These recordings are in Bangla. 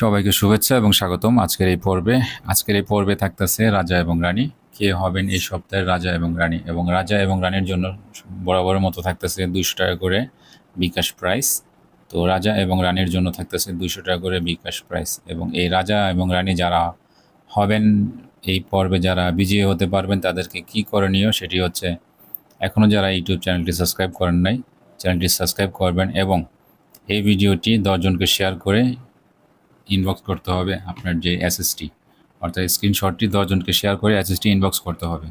সবাইকে শুভেচ্ছা এবং স্বাগতম আজকের এই পর্বে। আজকের এই পর্বে থাকতেছে রাজা এবং রানী। কে হবেন এই সপ্তাহের রাজা এবং রানী? এবং রাজা এবং রানীর জন্য বরাবরের মতো থাকতেছে দুইশো টাকা করে বিকাশ প্রাইস। তো রাজা এবং রানীর জন্য থাকতেছে দুইশো টাকা করে বিকাশ প্রাইস। এবং এই রাজা এবং রানী যারা হবেন, এই পর্বে যারা বিজয়ী হতে পারবেন, তাদেরকে কি করণীয় সেটি হচ্ছে এখনও যারা ইউটিউব চ্যানেলটি সাবস্ক্রাইব করেন নাই, চ্যানেলটি সাবস্ক্রাইব করবেন এবং এই ভিডিওটি দশজনকে শেয়ার করে ইনবক্স করতে হবে আপনার যে এসএসটি অর্থাৎ স্ক্রিনশটটি দশজনকে শেয়ার করে এসএসটি ইনবক্স করতে হবে।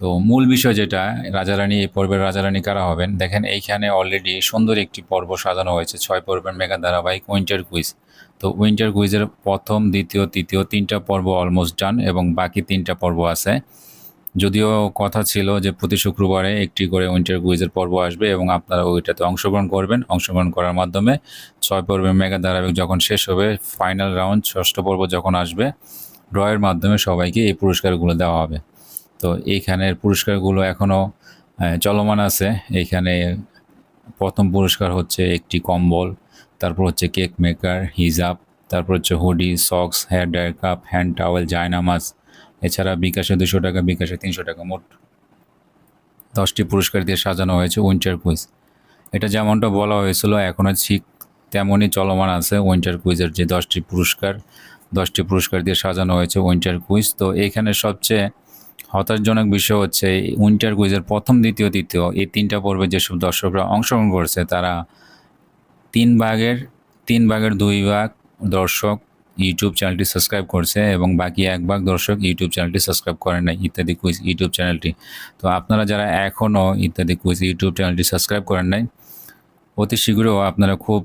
তো মূল বিষয় যেটা, রাজারানী, এই পর্বের রাজারানী কারা হবেন? দেখেন, এইখানে অলরেডি সুন্দর একটি পর্ব সাজানো হয়েছে, ছয় পর্বের মেগা ধারাবাহিক উইন্টার কুইজ তো উইন্টার কুইজের প্রথম, দ্বিতীয়, তৃতীয় তিনটা পর্ব অলমোস্ট ডান এবং বাকি তিনটা পর্ব আছে। যদিও কথা ছিল যে প্রতি শুক্রবারে একটি করে উইন্টার কুইজের পর্ব আসবে এবং আপনারা ওইটাতে অংশগ্রহণ করবেন। অংশগ্রহণ করার মাধ্যমে ছয় পর্বে মেগা ধারাবাহিক যখন শেষ হবে ফাইনাল রাউন্ড ষষ্ঠ পর্ব যখন আসবে ড্রয়ের মাধ্যমে সবাইকে এই পুরস্কারগুলো দেওয়া হবে। তো এইখানের পুরস্কারগুলো এখনও চলমান আছে। এইখানে প্রথম পুরস্কার হচ্ছে একটি কম্বল, তারপর হচ্ছে কেক মেকার হিজাব তারপর হচ্ছে hoodie socks hair dryer cup hand towel জায়নামাজ এছাড়া বিকাশে দুশো টাকা, বিকাশে তিনশো টাকা, মোট দশটি পুরস্কার দিয়ে সাজানো হয়েছে উইন্টার কুইজ। এটা যেমনটা বলা হয়েছিল এখনও ঠিক তেমনই চলমান আছে উইন্টার কুইজের যে দশটি পুরস্কার দশটি পুরস্কার দিয়ে সাজানো হয়েছে উইন্টার কুইজ। তো এইখানে সবচেয়ে হতাশজনক বিষয় হচ্ছে, উইন্টার কুইজের প্রথম, দ্বিতীয়, তৃতীয় এই তিনটা পর্বে যেসব দর্শকরা অংশগ্রহণ করেছে, তারা তিন ভাগের তিন ভাগের দুই ভাগ দর্শক ইউটিউব চ্যানেলটি সাবস্ক্রাইব করছে এবং বাকি এক ভাগ দর্শক ইউটিউব চ্যানেলটি সাবস্ক্রাইব করেন নাই, ইত্যাদি কুইজ ইউটিউব চ্যানেলটি তো আপনারা যারা এখনও ইত্যাদি কুইজ ইউটিউব চ্যানেলটি সাবস্ক্রাইব করেন নাই, অতি শীঘ্রও আপনারা খুব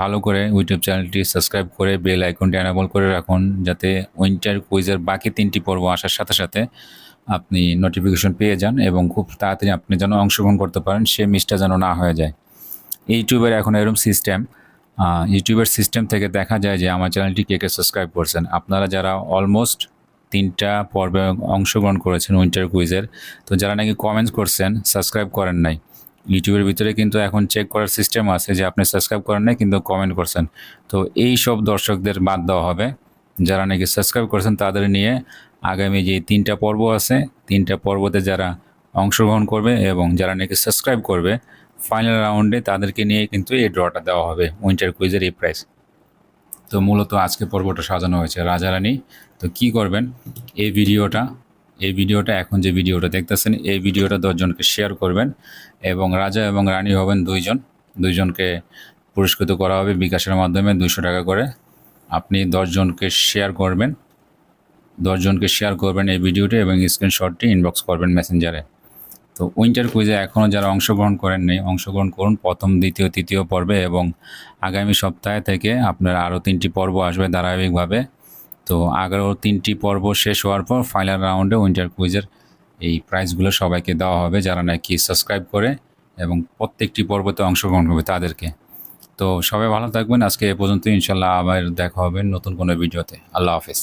ভালো করে ইউটিউব চ্যানেলটি সাবস্ক্রাইব করে বেল আইকনটি অ্যানাবল করে রাখুন, যাতে উইন্টার কুইজের বাকি তিনটি পর্ব আসার সাথে সাথে আপনি নোটিফিকেশন পেয়ে যান এবং খুব তাড়াতাড়ি আপনি যেন অংশগ্রহণ করতে পারেন, সে মিসটা যেন না হয়ে যায়। ইউটিউবের এখন এরকম সিস্টেম ইউটিউবের সিস্টেম থেকে দেখা যায় যে আমার চ্যানেলটি কে কে সাবস্ক্রাইব করছেন। আপনারা যারা অলমোস্ট তিনটা পর্বে অংশগ্রহণ করেছেন উইন্টার কুইজের তো যারা নাকি কমেন্টস করছেন সাবস্ক্রাইব করেন নাই। ইউটিউবের ভিতরে কিন্তু এখন চেক করার সিস্টেম আছে যে আপনি সাবস্ক্রাইব করেন নাই, কিন্তু কমেন্ট করছেন। তো এই সব দর্শকদের বাদ দেওয়া হবে। যারা নাকি সাবস্ক্রাইব করেছেন, তাদের নিয়ে আগামী যে তিনটা পর্ব আছে, তিনটা পর্বতে যারা অংশগ্রহণ করবে এবং যারা নাকি সাবস্ক্রাইব করবে ফাইনাল রাউন্ডে তাদেরকে নিয়ে কিন্তু এই ড্রটা দেওয়া হবে উইন্টার কুইজের এই প্রাইস তো মূলত আজকে পর্বটা সাজানো হয়েছে রাজারানী। তো কি করবেন? এই ভিডিওটা এই ভিডিওটা এখন যে ভিডিওটা দেখতেছেন, এই ভিডিওটা দশজনকে শেয়ার করবেন এবং রাজা এবং রানী হবেন দুইজন। দুইজনকে পুরস্কৃত করা হবে বিকাশের মাধ্যমে দুশো টাকা করে। আপনি দশজনকে শেয়ার করবেন, দশজনকে শেয়ার করবেন এই ভিডিওটি এবং স্ক্রিনশটটি ইনবক্স করবেন মেসেঞ্জারে তো উইন্টার কুইজে এখনও যারা অংশগ্রহণ করেননি অংশগ্রহণ করুন প্রথম, দ্বিতীয়, তৃতীয় পর্বে এবং আগামী সপ্তাহে থেকে আপনার আরও তিনটি পর্ব আসবে ধারাবাহিকভাবে। তো আগারো তিনটি পর্ব শেষ হওয়ার পর ফাইনাল রাউন্ডে উইন্টার কুইজের এই প্রাইজগুলো সবাইকে দেওয়া হবে যারা নাকি সাবস্ক্রাইব করে এবং প্রত্যেকটি পর্বতে অংশগ্রহণ করবে তাদেরকে। তো সবাই ভালো থাকবেন। আজকে এ পর্যন্ত ইনশাল্লাহ আবার দেখা হবে নতুন কোনো ভিডিওতে। আল্লাহ হাফেজ।